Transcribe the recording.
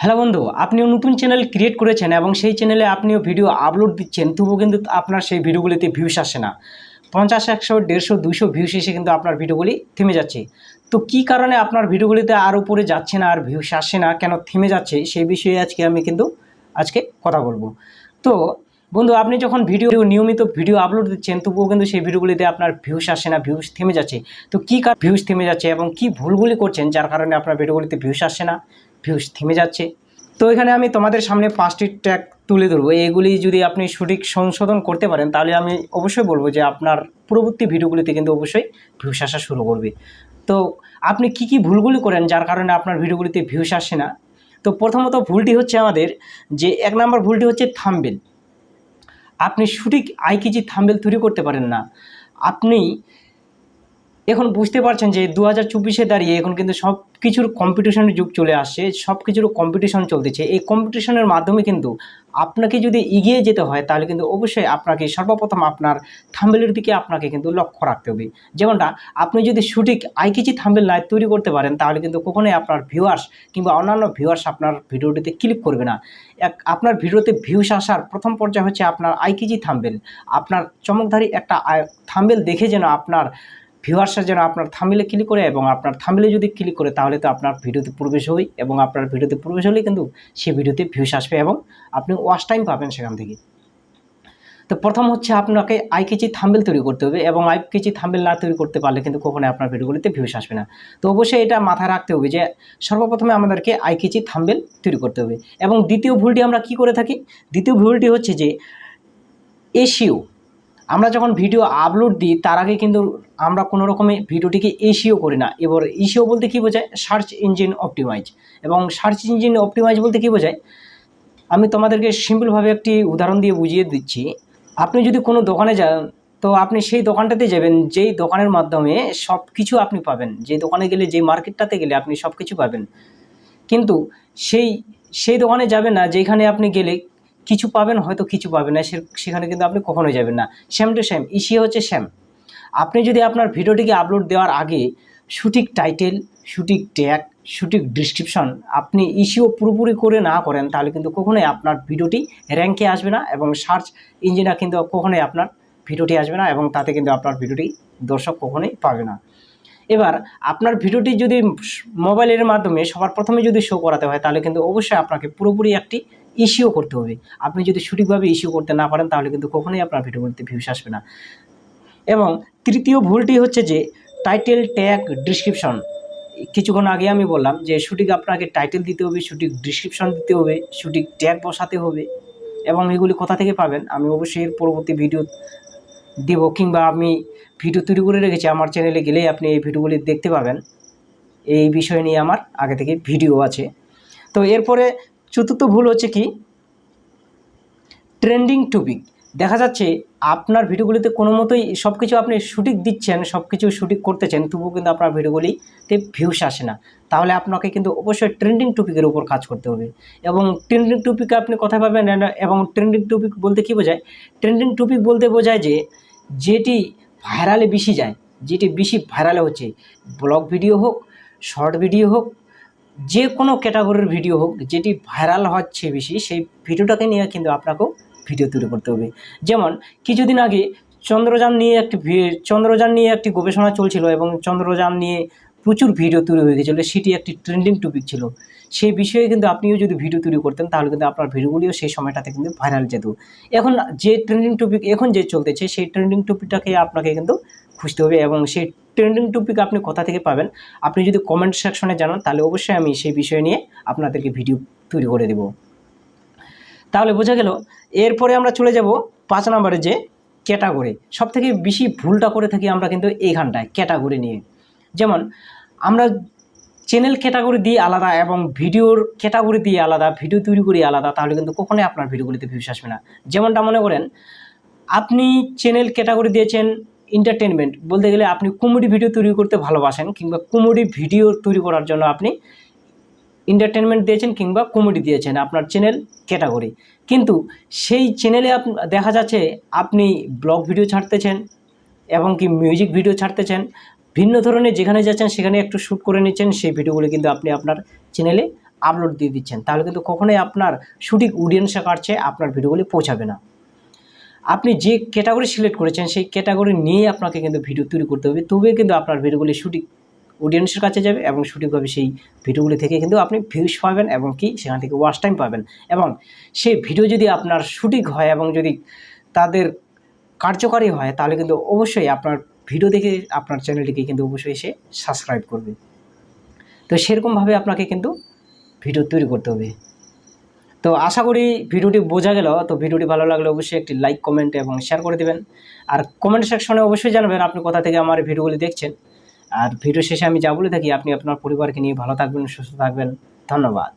Hello বন্ধু, আপনিও নতুন চ্যানেল ক্রিয়েট করেছেন এবং সেই চ্যানেলে আপনিও ভিডিও আপলোড দিচ্ছেন, তবুও কিন্তু আপনার সেই ভিডিওগুলিতে ভিউস আসে না। পঞ্চাশ, একশো, দেড়শো দুশো ভিউস এসে কিন্তু আপনার ভিডিওগুলি থেমে যাচ্ছে। তো কী কারণে আপনার ভিডিওগুলিতে আর উপরে যাচ্ছে না আর ভিউস আসছে না, কেন থেমে যাচ্ছে, সেই বিষয়ে আজকে আমি কিন্তু আজকে কথা বলব। তো বন্ধু, আপনি যখন ভিডিও নিয়মিত ভিডিও আপলোড দিচ্ছেন, তবুও কিন্তু সেই ভিডিওগুলিতে আপনার ভিউস আসে না ভিউস থেমে যাচ্ছে। তো কী কার ভিউস থেমে যাচ্ছে এবং কী ভুলগুলি করছেন, যার কারণে আপনার ভিডিওগুলিতে ভিউস আসে না? ভিউস থেমে যাচ্ছে। তো এখানে আমি তোমাদের সামনে পাঁচটি ট্যাগ তুলে ধরবো। এগুলি যদি আপনি সঠিক সংশোধন করতে পারেন, তাহলে আমি অবশ্যই বলব যে আপনার পরবর্তী ভিডিওগুলিতে কিন্তু অবশ্যই ভিউস আসা শুরু করবে। তো আপনি কি কি ভুলগুলি করেন যার কারণে আপনার ভিডিওগুলিতে ভিউস আসে না? তো প্রথমত ভুলটি হচ্ছে আমাদের যে এক নম্বর ভুলটি হচ্ছে থাম্বেল। আপনি সঠিক আইকিজি থাম্বেল তৈরি করতে পারেন না। আপনি এখন বুঝতে পারছেন যে দু হাজার চব্বিশে দাঁড়িয়ে এখন কিন্তু সব কিছুর কম্পিটিশনের যুগ চলে আসছে সব কিছুর কম্পিটিশন চলতেছে। এই কম্পিটিশনের মাধ্যমে কিন্তু আপনাকে যদি এগিয়ে যেতে হয়, তাহলে কিন্তু অবশ্যই আপনাকে সর্বপ্রথম আপনার থাম্বেলের দিকে আপনাকে কিন্তু লক্ষ্য রাখতে হবে। যেমনটা, আপনি যদি সঠিক আইকিজি থাম্বেল না তৈরি করতে পারেন, তাহলে কিন্তু কখনোই আপনার ভিউয়ার্স কিংবা অন্যান্য ভিউয়ার্স আপনার ভিডিওটিতে ক্লিক করবে না। এক, আপনার ভিডিওতে ভিউস আসার প্রথম পর্যায়ে হচ্ছে আপনার আইকিজি থাম্বেল। আপনার চমকধারী একটা থাম্বেল দেখে যেন আপনার ভিউয়ার্সরা যেন আপনার থামিলে ক্লিক করে এবং আপনার থামিলে যদি ক্লিক করে, তাহলে তো আপনার ভিডিওতে প্রবেশ হই এবং আপনার ভিডিওতে প্রবেশ হলেই কিন্তু সেই ভিডিওতে ভিউস আসবে এবং আপনি ওয়াচ টাইম পাবেন সেখান থেকে। তো প্রথম হচ্ছে আপনাকে আইকেচি থাম্বেল তৈরি করতে হবে এবং আইকেচি থাম্বেল না তৈরি করতে পারলে কিন্তু কখনোই আপনার ভিডিওগুলিতে ভিউস আসবে না। তো অবশ্যই এটা মাথায় রাখতে হবে যে সর্বপ্রথমে আমাদেরকে আইকেচি থাম্বেল তৈরি করতে হবে এবং দ্বিতীয় ভুলটি আমরা কি করে থাকি? দ্বিতীয় ভুলটি হচ্ছে যে এসিও আমরা যখন ভিডিও আপলোড দিই, তার আগে কিন্তু আমরা কোনো রকমে ভিডিওটিকে এসিও করি না। এবার এসিও বলতে কী বোঝায়? সার্চ ইঞ্জিন অপটিমাইজ এবং সার্চ ইঞ্জিন অপটিমাইজ বলতে কী বোঝায়? আমি তোমাদেরকে সিম্পলভাবে একটি উদাহরণ দিয়ে বুঝিয়ে দিচ্ছি। আপনি যদি কোনো দোকানে যান, তো আপনি সেই দোকানটাতে যাবেন, যেই দোকানের মাধ্যমে সব কিছু আপনি পাবেন। যে দোকানে গেলে, যে মার্কেটটাতে গেলে আপনি সব কিছু পাবেন। কিন্তু সেই সেই দোকানে যাবেন না, যেখানে আপনি গেলে কিছু পাবেন, হয়তো কিছু পাবেন না সেখানে কিন্তু আপনি কখনোই যাবেন না। শ্যাম টু শ্যাম ইসি হচ্ছে শ্যাম আপনি যদি আপনার ভিডিওটিকে আপলোড দেওয়ার আগে সঠিক টাইটেল সঠিক ট্যাগ সঠিক ডিসক্রিপশন আপনি ইস্যু পুরোপুরি করে না করেন, তাহলে কিন্তু কখনোই আপনার ভিডিওটি র্যাঙ্কে আসবে না এবং সার্চ ইঞ্জিনে কিন্তু কখনোই আপনার ভিডিওটি আসবে না এবং তাতে কিন্তু আপনার ভিডিওটি দর্শক কখনোই পাবে না। এবার, আপনার ভিডিওটি যদি মোবাইলের মাধ্যমে সবার প্রথমে যদি শো করাতে হয়, তাহলে কিন্তু অবশ্যই আপনাকে পুরোপুরি একটি ইস্যু করতে হবে। আপনি যদি সঠিকভাবে ইস্যু করতে না পারেন, তাহলে কিন্তু কখনোই আপনার ভিডিওগুলিতে ভিউস আসবে না। এবং তৃতীয় ভুলটি হচ্ছে যে টাইটেল ট্যাগ ডিসক্রিপশন কিছুক্ষণ আগে আমি বললাম যে সঠিক আপনাকে টাইটেল দিতে হবে, সঠিক ডিসক্রিপশন দিতে হবে, সঠিক ট্যাগ বসাতে হবে এবং এগুলি কোথা থেকে পাবেন আমি অবশ্যই এর পরবর্তী ভিডিও দেবো কিংবা আমি ভিডিও তৈরি করে রেখেছি। আমার চ্যানেলে গেলেই আপনি এই ভিডিওগুলি দেখতে পাবেন। এই বিষয় নিয়ে আমার আগে থেকে ভিডিও আছে। তো এরপরে চতুর্থ ভুল হচ্ছে কি? ট্রেন্ডিং টপিক দেখা যাচ্ছে আপনার ভিডিওগুলিতে কোনো মতোই সব কিছু আপনি শুটিং দিচ্ছেন সব কিছু সঠিক করতেছেন, তবুও কিন্তু আপনার ভিডিওগুলিতে ভিউস আসে না। তাহলে আপনাকে কিন্তু অবশ্যই ট্রেন্ডিং টপিকের উপর কাজ করতে হবে। এবং ট্রেন্ডিং টপিকে আপনি কোথায় পাবেন এবং ট্রেন্ডিং টপিক বলতে কী বোঝায়? ট্রেন্ডিং টপিক বলতে বোঝায় যে, যেটি ভাইরালে বেশি যায়, যেটি বেশি ভাইরালে হচ্ছে ব্লগ ভিডিও হোক শর্ট ভিডিও হোক যে কোনো ক্যাটাগরির ভিডিও হোক, যেটি ভাইরাল হচ্ছে বেশি, সেই ভিডিওটাকে নিয়ে কিন্তু আপনাকেও ভিডিও তৈরি করতে হবে। যেমন, কিছুদিন আগে চন্দ্রযান নিয়ে একটি চন্দ্রযান নিয়ে একটি গবেষণা চলছিল এবং চন্দ্রযান নিয়ে প্রচুর ভিডিও তৈরি হয়ে গেছিল। সেটি একটি ট্রেন্ডিং টপিক ছিল। সেই বিষয়ে কিন্তু আপনিও যদি ভিডিও তৈরি করতেন, তাহলে কিন্তু আপনার ভিডিওগুলিও সেই সময়টাতে কিন্তু ভাইরাল যেত। এখন যে ট্রেন্ডিং টপিক এখন যে চলতেছে, সেই ট্রেন্ডিং টপিকটাকে আপনাকে কিন্তু খুঁজতে হবে এবং সেই ট্রেন্ডিং টপিক আপনি কোথা থেকে পাবেন, আপনি যদি কমেন্ট সেকশনে জানান, তাহলে অবশ্যই আমি সেই বিষয় নিয়ে আপনাদেরকে ভিডিও তৈরি করে দেব। তাহলে বোঝা গেল, এরপরে আমরা চলে যাব পাঁচ নম্বরে যে ক্যাটাগরি। সব থেকে বেশি ভুলটা করে থাকি আমরা কিন্তু এইখানটায়, ক্যাটাগরি নিয়ে। যেমন, আমরা চ্যানেল ক্যাটাগরি দিয়ে আলাদা এবং ভিডিওর ক্যাটাগরি দিয়ে আলাদা, ভিডিও তৈরি করি আলাদা, তাহলে কিন্তু কখনোই আপনার ভিডিওগুলিতে ভিউস আসবে না। যেমনটা মনে করেন, আপনি চ্যানেল ক্যাটাগরি দিয়েছেন এন্টারটেনমেন্ট বলতে গেলে আপনি কমেডি ভিডিও তৈরি করতে ভালোবাসেন, কিংবা কমেডি ভিডিও তৈরি করার জন্য আপনি এন্টারটেনমেন্ট দিয়েছেন কিংবা কমেডি দিয়েছেন আপনার চ্যানেল ক্যাটাগরি কিন্তু সেই চ্যানেলে দেখা যাচ্ছে আপনি ব্লগ ভিডিও ছাড়তেছেন এবং কি মিউজিক ভিডিও ছাড়তেছেন, ভিন্ন ধরনের যেখানে যাচ্ছেন সেখানে একটু শ্যুট করে নিচ্ছেন, সেই ভিডিওগুলি কিন্তু আপনি আপনার চ্যানেলে আপলোড দিয়ে দিচ্ছেন। তাহলে কিন্তু কখনোই আপনার সঠিক অডিয়েন্সের কাছে আপনার ভিডিওগুলি পৌঁছাবে না। আপনি যে ক্যাটাগরি সিলেক্ট করেছেন, সেই ক্যাটাগরি নিয়ে আপনাকে কিন্তু ভিডিও তৈরি করতে হবে। তবে কিন্তু আপনার ভিডিওগুলি সঠিক অডিয়েন্সের কাছে যাবে এবং সঠিকভাবে সেই ভিডিওগুলি থেকে কিন্তু আপনি ভিউজ পাবেন এবং কি সেখান থেকে ওয়াচ টাইম পাবেন। এবং সেই ভিডিও যদি আপনার সঠিক হয় এবং যদি তাদের কার্যকারী হয়, তাহলে কিন্তু অবশ্যই আপনার ভিডিও দেখে আপনার চ্যানেলটিকে কিন্তু অবশ্যই সে সাবস্ক্রাইব করবে। তো সেরকমভাবে আপনাকে কিন্তু ভিডিও তৈরি করতে হবে। তো আশা করি ভিডিওটি বোঝা গেল। তো ভিডিওটি ভালো লাগলে অবশ্যই একটি লাইক কমেন্ট এবং শেয়ার করে দেবেন। আর কমেন্ট সেকশনে অবশ্যই জানাবেন আপনি কোথা থেকে আমার ভিডিওগুলি দেখছেন। আর ভিডিও শেষে আমি যা বলে থাকি, আপনি আপনার পরিবারকে নিয়ে ভালো থাকবেন, সুস্থ থাকবেন। ধন্যবাদ।